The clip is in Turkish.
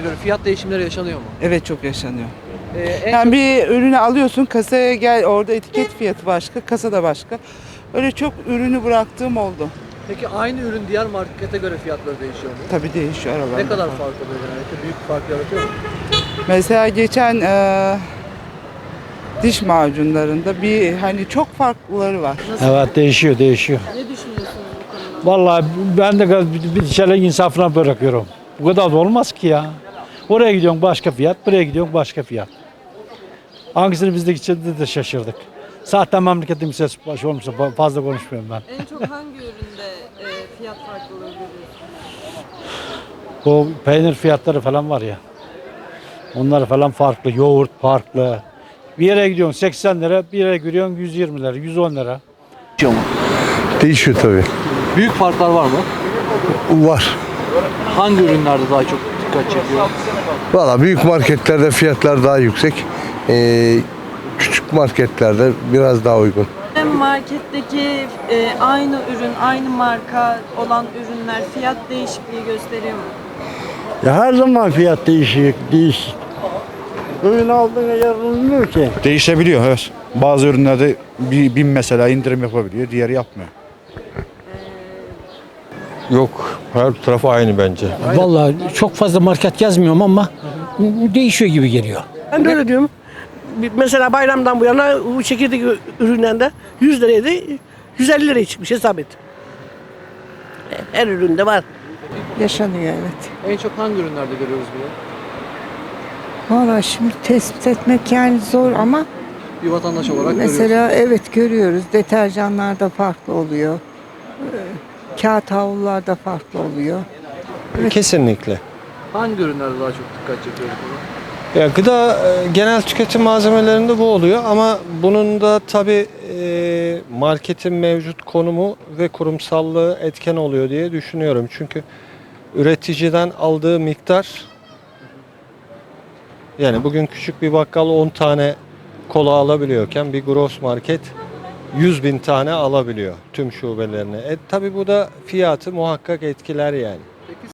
göre fiyat değişimleri yaşanıyor mu? Evet çok yaşanıyor. Ee, en Yani çok- bir ürünü alıyorsun kasaya gel orada etiket fiyatı başka, kasada başka. Öyle çok ürünü bıraktığım oldu. Peki aynı ürün diğer markete göre fiyatları değişiyor mu? Tabii değişiyor aralarında. Ne kadar fark oluyor genellikle? Büyük fark yaratıyor mu? Mesela geçen eee, diş macunlarında bir hani çok farklıları var. Evet değişiyor değişiyor. Ne düşünüyorsunuz bu konuda? Vallahi ben de bir- bir şeyler insafına bırakıyorum. Bu kadar da olmaz ki ya. Oraya gidiyorsun başka fiyat, buraya gidiyorsun başka fiyat. Hangisini biz de gideceğiz de şaşırdık. Zaten memleketim ses başı olmuşsa fa- fazla konuşmuyorum ben. En çok hangi üründe e, fiyat farklılığı görüyorsunuz? Bu peynir fiyatları falan var ya. Onlar falan farklı, yoğurt farklı. Bir yere gidiyorsun 80 lira, bir yere gidiyorsun 120 lira, 110 lira. Değişiyor mu? Değişiyor tabii. Büyük farklar var mı? Var. Hangi ürünlerde daha çok çekiyor? Valla büyük marketlerde fiyatlar daha yüksek. Ee, küçük marketlerde biraz daha uygun. Hem marketteki e, aynı ürün, aynı marka olan ürünler fiyat değişikliği gösteriyor mu? Ya her zaman fiyat değişik, değişik. Ürün aldığına yer olmuyor ki. Değişebiliyor evet. Bazı ürünlerde bir bin mesela indirim yapabiliyor, diğeri yapmıyor. Yok. Her tarafı aynı bence. Vallahi çok fazla market gezmiyorum ama değişiyor gibi geliyor. Ben de öyle diyorum. Mesela bayramdan bu yana bu çekirdek ürünlerinde 100 liraydı 150 liraya çıkmış hesap et. Her üründe var. Yaşanıyor evet. En çok hangi ürünlerde görüyoruz bunu? Valla şimdi tespit etmek yani zor ama Bir vatandaş olarak görüyoruz. mesela evet görüyoruz. Deterjanlarda farklı oluyor. Kağıt havlularda farklı oluyor. Kesinlikle. Hangi ürünlerde daha çok dikkat çekiyor? Ya gıda e, genel tüketim malzemelerinde bu oluyor ama bunun da tabii e, marketin mevcut konumu ve kurumsallığı etken oluyor diye düşünüyorum. Çünkü üreticiden aldığı miktar yani bugün küçük bir bakkal 10 tane kola alabiliyorken bir gross market 100 bin tane alabiliyor tüm şubelerine. E tabii bu da fiyatı muhakkak etkiler yani.